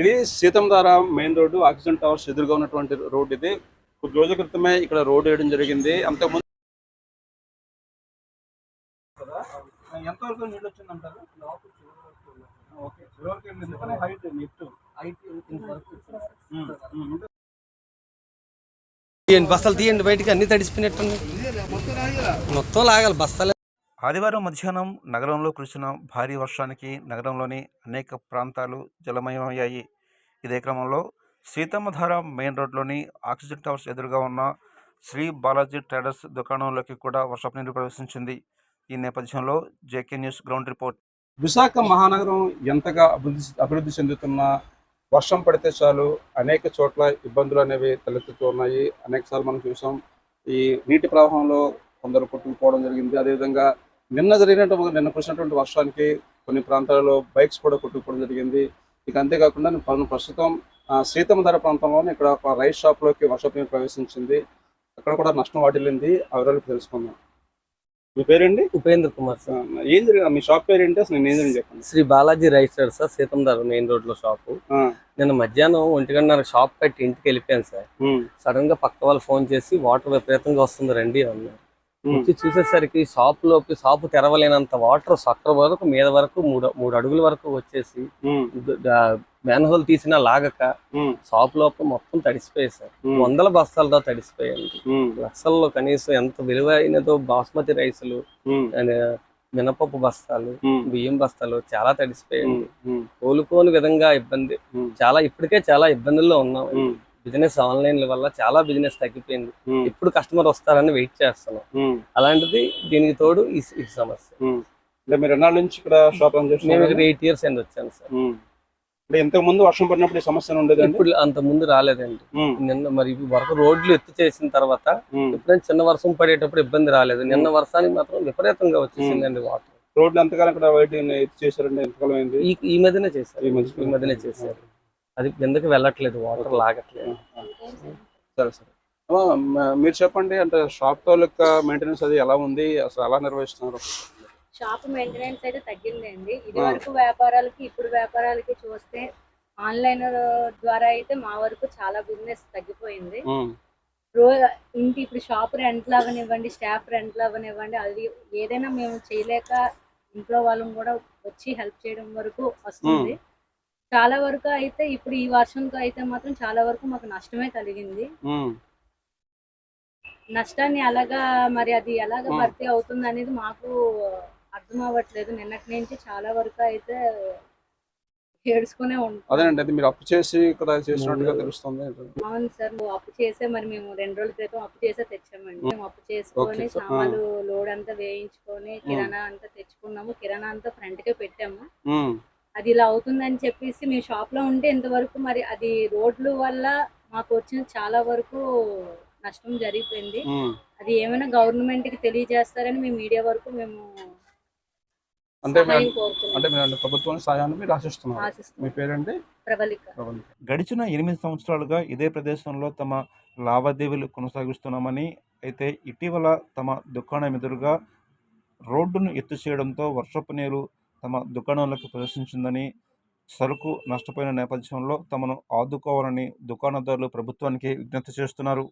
ఇది Seethammadhara main road oxygen towers ఎదురుగా ఉన్నటువంటి రోడ్ ఇది. కొద్ది రోజుల క్రితమే ఇక్కడ రోడ్ వేయడం జరిగింది. అంతకుముందు? ఎంతవరకు నీళ్ళు వచ్చిందంటారు? ఓకే చివరికి ఎందుకని హైట్ నెట్ తీయండి బస్తాలు తీయండి బయటికి అన్ని తడిసిపోయినట్టుంది. మొత్తం లాగాలి? బస్తాలు ఆదివారం మధ్యాహ్నం నగరంలో కురిసిన భారీ వర్షానికి నగరంలోని అనేక ప్రాంతాలు జలమయమయ్యాయి. ఇదే క్రమంలో సీతమ్మధార మెయిన్ రోడ్లోని ఆక్సిజన్ టవర్స్ ఎదురుగా ఉన్న శ్రీ బాలాజీ ట్రేడర్స్ దుకాణంలోకి కూడా వర్షపు నీరు ప్రవేశించింది. ఈ నేపథ్యంలో JK news ground report. Visakha మహానగరం ఎంతగా అభివృద్ధి అభివృద్ధి చెందుతున్నా వర్షం పడితే చాలు అనేక చోట్ల ఇబ్బందులు అనేవి తలెత్తుతూ ఉన్నాయి అనేక సార్లు మనం చూసాం ఈ నీటి ప్రవాహంలో కొందరు కొట్టుకుపోవడం జరిగింది. అదేవిధంగా నిన్న జరిగినటువంటి నిన్న కురిసినటువంటి వర్షానికి కొన్ని ప్రాంతాలలో బైక్స్ కూడా కొట్టుకుపోవడం జరిగింది. ఇక అంతేకాకుండా ప్రస్తుతం సీతమ్మధార ప్రాంతంలోనే ఇక్కడ ఒక రైస్ షాప్లోకి వర్షపు నీరు ప్రవేశించింది. అక్కడ కూడా నష్టం వాటిల్లింది. ఆ వివరాలు తెలుసుకుందాం. మీ పేరండి ఉపేంద్ర కుమార్ సార్. ఏం జరిగింది మీ షాప్ పేరు ఏంటి? అసలు నేను ఏం చెప్పండి. Shri Balaji rice sir sir Seethammadhara main రోడ్లో షాపు. ఆ, నిన్న మధ్యాహ్నం ఒంటి గంటన్నర షాప్ కట్టి ఇంటికి వెళ్ళిపోయాను సార్. సడన్గా పక్క వాళ్ళు ఫోన్ చేసి వాటర్ విపరీతంగా వస్తుంది రండి అన్నారు. వచ్చి చూసేసరికి షాప్లోకి షాపు తెరవలేనంత వాటర్ సక్కర వరకు మీద వరకు మూడు మూడు అడుగుల వరకు వచ్చేసి మ్యాన్ హోల్ తీసినా లాగక షాప్ లోపల మొత్తం తడిసిపోయాయి సార్ ఉమ్, వందల బస్తాలతో తడిసిపోయాయి లక్షల్లో కనీసం ఎంత విలువైనదో బాస్మతి రైసులు మినపప్పు బస్తాలు బియ్యం బస్తాలు చాలా తడిసిపోయాయి కోలుకోని విధంగా ఇబ్బంది. చాలా ఇప్పటికే చాలా ఇబ్బందుల్లో ఉన్నాం. బిజినెస్ ఆన్లైన్ వల్ల చాలా బిజినెస్ తగ్గిపోయింది. ఉమ్, ఎప్పుడు కస్టమర్ వస్తారని వెయిట్ చేస్తున్నాం. అలాంటిది దీనికి తోడు ఈ సమస్య. అంటే మీరు ఎన్నాళ్ళ నుంచి ఇక్కడ షాప్ రన్ మేము చేస్తున్నారు ఇక్కడ ఎయిట్ ఇయర్స్ అయింది వచ్చాను సార్. అంటే ఇంతకు ముందు వర్షం పడినప్పుడు ఈ సమస్య ఇప్పుడు అంత ముందు రాలేదండి. నిన్న మరి వరకు రోడ్లు ఎత్తు చేసిన తర్వాత. ఎప్పుడైనా చిన్న వర్షం పడేటప్పుడు ఇబ్బంది రాలేదు. నిన్న వర్షానికి మాత్రం విపరీతంగా వచ్చేసిందండి వాటర్. రోడ్లు ఎంతకాలం ఇక్కడ వైట్ ఎత్తి చేశారండి ఎంతకాలం అయింది? ఈ మధ్యనే చేశారు. ఈ మధ్యనే చేశారు. అది కిందకి వెళ్ళట్లేదు? వాటర్ లాగట్లేదు. సరే సరే. మీరు చెప్పండి అంటే షాప్ తాలూకా మెయింటెనెన్స్ అది ఎలా ఉంది? అసలు ఎలా నిర్వహిస్తున్నారు? షాప్ మెయింటెనెన్స్ అయితే తగ్గిందండి. ఇది వరకు వ్యాపారాలకి ఇప్పుడు వ్యాపారాలకి చూస్తే ఆన్లైన్ ద్వారా అయితే మా వరకు చాలా బిజినెస్ తగ్గిపోయింది. ఉమ్, రో ఇంటి ఇప్పుడు షాప్ రెంట్లు అవనివ్వండి స్టాఫ్ రెంట్లు అవనివ్వండి అది ఏదైనా మేము చేయలేక ఇంట్లో వాళ్ళని కూడా వచ్చి హెల్ప్ చేయడం వరకు వస్తుంది. చాలా వరకు అయితే ఇప్పుడు ఈ వర్షంతో అయితే మాత్రం చాలా వరకు మాకు నష్టమే కలిగింది. నష్టాన్ని ఎలాగా మరి అది ఎలాగ. భర్తీ అవుతుంది అనేది మాకు అర్థం అవ్వట్లేదు. నిన్నటి నుంచి చాలా వరకు అయితే ఏడుచుకునే ఉంటాం. అదేనండి అది మీరు అప్పు చేసి ఇక్కడ చేసినట్టుగా తెలుస్తుంది. అవును సార్ అప్పు చేసే మరి మేము రెండు రోజుల క్రితం అప్పు చేసే తెచ్చామండి. మేము అప్పు చేసుకొని. సామాన్లు లోడ్ అంతా వేయించుకొని కిరాణా అంతా తెచ్చుకున్నాము. కిరాణా అంతా ఫ్రంట్ కే పెట్టాము అది ఇలా అవుతుందని చెప్పేసి మేము షాప్లో ఉంటే ఇంతవరకు మరి అది రోడ్లు వల్ల మాకు వచ్చిన చాలా వరకు నష్టం జరిగిపోయింది. అది ఏమైనా గవర్నమెంట్కి తెలియజేస్తారని మేము మీడియా వరకు మేము అంటే అంటే మీరు ప్రభుత్వం సాయాన్ని మీరు ఆశిస్తున్నారు. మీ ఆశిస్తున్నాం పేరండి ప్రబలిక గడిచిన ఎనిమిది సంవత్సరాలుగా ఇదే ప్రదేశంలో తమ లావాదేవీలు కొనసాగిస్తున్నామని అయితే ఇటీవల తమ దుకాణం ఎదురుగా రోడ్డును ఎత్తు చేయడంతో వర్షపు నీరు తమ దుకాణాలకు ప్రదర్శించిందని సరుకు నష్టపోయిన నేపథ్యంలో తమను ఆదుకోవాలని దుకాణదారులు ప్రభుత్వానికి విజ్ఞప్తి చేస్తున్నారు.